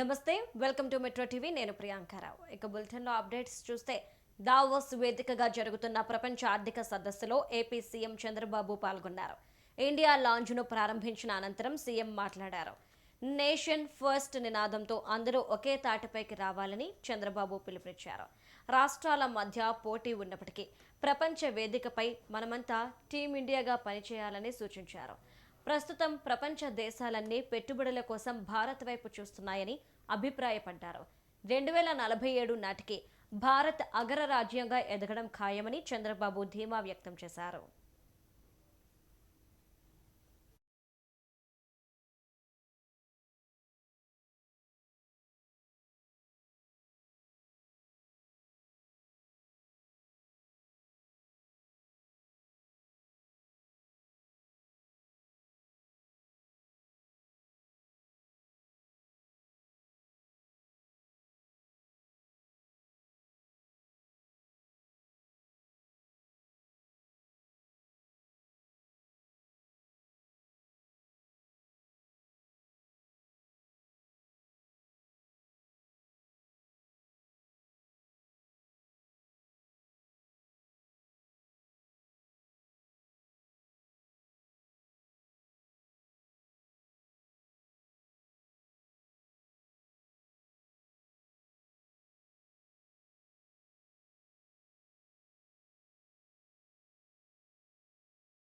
నమస్తే welcome to metro TV. నేను ప్రియాంకారావు ఇక బులెటిన్లో అప్డేట్స్ చూస్తే దావోస్ వేదికగా జరుగుతున్న ప్రపంచ ఆర్థిక సదస్సులో ఏపీ సీఎం చంద్రబాబు పాల్గొన్నారు. ఇండియా లాంజ్ను ప్రారంభించిన అనంతరం సీఎం మాట్లాడారు. నేషన్ ఫస్ట్ నినాదంతో అందరూ ఒకే తాటిపైకి రావాలని చంద్రబాబు పిలుపునిచ్చారు. రాష్ట్రాల మధ్య పోటీ ఉన్నప్పటికీ ప్రపంచ వేదికపై మనమంతా టీమిండియాగా పనిచేయాలని సూచించారు. ప్రస్తుతం ప్రపంచ దేశాలన్నీ పెట్టుబడుల కోసం భారత్ వైపు చూస్తున్నాయని అభిప్రాయపడ్డారు. రెండు వేల నలభై ఏడు నాటికి భారత్ అగ్రరాజ్యంగా ఎదగడం ఖాయమని చంద్రబాబు ధీమా వ్యక్తం చేశారు.